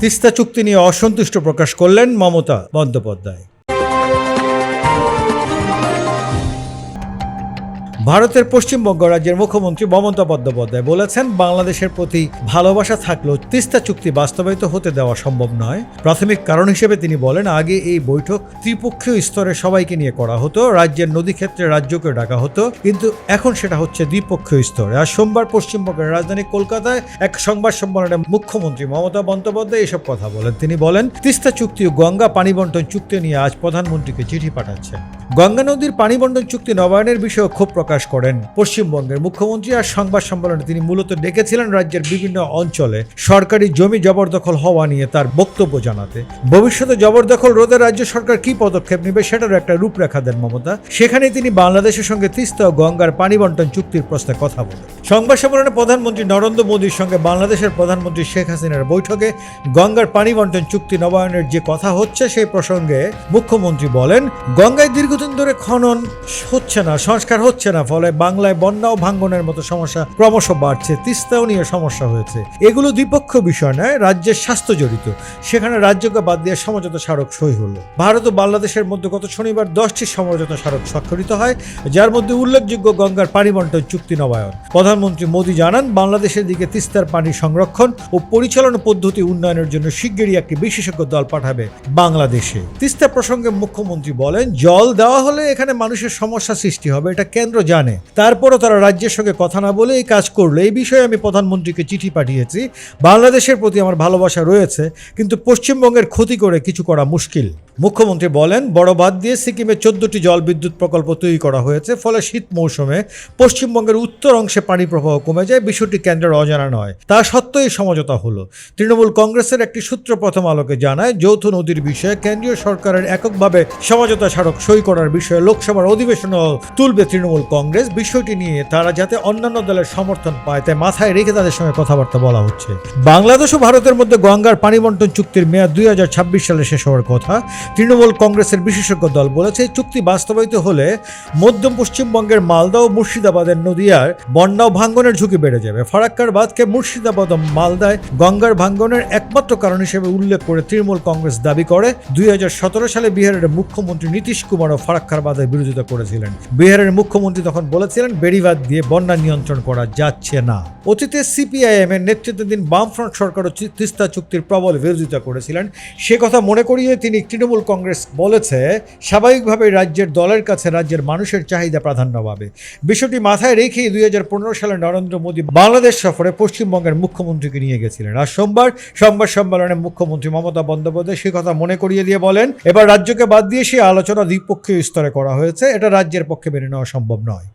তিস্তা চুক্তি নিয়ে অসন্তুষ্ট প্রকাশ করলেন মমতা বন্দ্যোপাধ্যায়। ভারতের পশ্চিমবঙ্গ রাজ্যের মুখ্যমন্ত্রী মমতা বন্দ্যোপাধ্যায় বলেছেন, বাংলাদেশের প্রতি ভালোবাসা থাকলেও তিস্তা চুক্তি বাস্তবায়িত হতে দেওয়া সম্ভব নয়। প্রাথমিক কারণ হিসেবে তিনি বলেন, আগে এই বৈঠক ত্রিপক্ষীয় স্তরে সবাইকে নিয়ে করা হতো, রাজ্যের নদী ক্ষেত্রে রাজ্যকে ডাকা হতো, কিন্তু এখন সেটা হচ্ছে দ্বিপক্ষীয় স্তরে। আর সোমবার পশ্চিমবঙ্গের রাজধানী কলকাতায় এক সংবাদ সম্মেলনে মুখ্যমন্ত্রী মমতা বন্দ্যোপাধ্যায় এসব কথা বলেন। তিনি বলেন, তিস্তা চুক্তি ও গঙ্গা পানি বন্টন চুক্তি নিয়ে আজ প্রধানমন্ত্রীকে চিঠি পাঠাচ্ছেন। গঙ্গা নদীর পানি বন্টন চুক্তি নবায়নের বিষয়ে ক্ষোভ প্রকাশ করেন পশ্চিমবঙ্গের মুখ্যমন্ত্রী আর সংবাদ সম্মেলনে তিনি মূলত ডেকেছিলেন রাজ্যের বিভিন্ন অঞ্চলে সরকারি জমি জবরদখল হওয়া নিয়ে তার বক্তব্য জানাতে। ভবিষ্যতে জবরদখল রোধে রাজ্য সরকার কি পদক্ষেপ নেবে সেটার একটা রূপরেখা দেন মমতা। সেখানে তিনি বাংলাদেশের সঙ্গে তিস্তা ও গঙ্গার পানি বন্টন চুক্তির প্রশ্নে কথা বলেন। সংবাদ সম্মেলনে প্রধানমন্ত্রী নরেন্দ্র মোদীর সঙ্গে বাংলাদেশের প্রধানমন্ত্রী শেখ হাসিনার বৈঠকে গঙ্গার পানি বন্টন চুক্তি নবায়নের যে কথা হচ্ছে সেই প্রসঙ্গে মুখ্যমন্ত্রী বলেন, গঙ্গায় দীর্ঘদিন ধরে খনন হচ্ছে না, সংস্কার হচ্ছে না, ফলে বাংলায় বন্যা ও ভাঙ্গনের মতো সমস্যা ক্রমশ বাড়ছে, তিস্তাও নিয়ে সমস্যা হয়েছে। এগুলো দ্বিপক্ষীয় বিষয় নয়, রাজ্যের স্বাস্থ্য জড়িত। সেখানে রাজ্যকে বাদ দিয়ে সমঝোতা স্মারক সই হলো। ভারত ও বাংলাদেশের মধ্যে গত শনিবার দশটি সমঝোতা স্মারক স্বাক্ষরিত হয়, যার মধ্যে উল্লেখযোগ্য গঙ্গার পানি বন্টন চুক্তি নবায়ন। প্রধানমন্ত্রী মোদী জানান, বাংলাদেশের দিকে তিস্তার পানি সংরক্ষণ ও পরিচালনা পদ্ধতি উন্নয়নের জন্য শিগগিরই একটি বিশেষজ্ঞ দল পাঠাবে বাংলাদেশে। তিস্তা প্রসঙ্গে মুখ্যমন্ত্রী বলেন, জল দেওয়া হলে এখানে মানুষের সমস্যা সৃষ্টি হবে, এটা কেন্দ্র জানে। তারপরও তারা রাজ্যের সঙ্গে কথা না বলে এই কাজ করল এই বিষয়ে আমি প্রধানমন্ত্রীকে চিঠি পাঠিয়েছি। বাংলাদেশের প্রতি আমার ভালোবাসা রয়েছে, কিন্তু পশ্চিমবঙ্গের ক্ষতি করে কিছু করা মুশকিল। মুখ্যমন্ত্রী বলেন, বড় বাদ দিয়ে সিকিমে চোদ্দটি জল বিদ্যুৎ প্রকল্প তৈরি করা হয়েছে, ফলে শীত মৌসুমে পশ্চিমবঙ্গের উত্তর অংশে পানি প্রবাহ কমে যায়, বিষয়টি কেন্দ্রের অজানা নয়। তা সত্ত্বেও এই সমঝোতা হলো। তৃণমূল কংগ্রেসের একটি সূত্র প্রথম আলোকে জানায়, যৌথ নদীর বিষয়ে কেন্দ্রীয় সরকারের এককভাবে সমঝোতা স্মারক সই করার বিষয়ে লোকসভার অধিবেশনও তুলবে তৃণমূল কংগ্রেস। বিষয়টি নিয়ে তারা যাতে অন্যান্য দলের সমর্থন পায়, তাই মাথায় রেখে তাদের সঙ্গে কথাবার্তা বলা হচ্ছে। বাংলাদেশ ও ভারতের মধ্যে গঙ্গার পানি বন্টন চুক্তির মেয়াদ দুই হাজার ছাব্বিশ সালে শেষ হওয়ার কথা। তৃণমূল কংগ্রেসের বিশেষজ্ঞ দল বলেছে, চুক্তি বাস্তবায়িত হলে মধ্য পশ্চিমবঙ্গের মালদা ও মুর্শিদাবাদের নদীয়ার বন্যা ভাঙ্গনের ঝুঁকি বেড়ে যাবে। ফারাক্কার বাদকে মুর্শিদাবাদ ও মালদায় গঙ্গার ভাঙ্গনের একমাত্র কারণ হিসেবে উল্লেখ করে তৃণমূল কংগ্রেস দাবি করে, দুই সালে বিহারের মুখ্যমন্ত্রী নীতিশ কুমারও ফারাক্কার বাদের বিরোধিতা করেছিলেন। বিহারের মুখ্যমন্ত্রী তখন বলেছিলেন বেড়িবাদ দিয়ে বন্যা নিয়ন্ত্রণ করা যাচ্ছে না। অতীতে সিপিআইএম এর নেতৃত্বাধীন বামফ্রন্ট সরকারও তিস্তা চুক্তির প্রবল বিরোধিতা করেছিলেন। সে কথা মনে করিয়ে তিনি তৃণমূল কংগ্রেস বলেছে, স্বাভাবিকভাবে রাজ্যের দলের কাছে রাজ্যের মানুষের চাহিদা প্রাধান্য পাবে। বিষয়টি মাথায় রেখেই দুই সালে নরেন্দ্র মোদী বাংলাদেশ সফরে পশ্চিমবঙ্গের মুখ্যমন্ত্রীকে নিয়ে গেছিলেন। আর সোমবার সংবাদ সম্মেলনে মুখ্যমন্ত্রী মমতা বন্দ্যোপাধ্যায় সে কথা মনে করিয়ে দিয়ে বলেন, এবার রাজ্যকে বাদ দিয়ে সেই আলোচনা দ্বিপক্ষীয় স্তরে করা হয়েছে, এটা রাজ্যের পক্ষে মেনে নেওয়া সম্ভব নয়।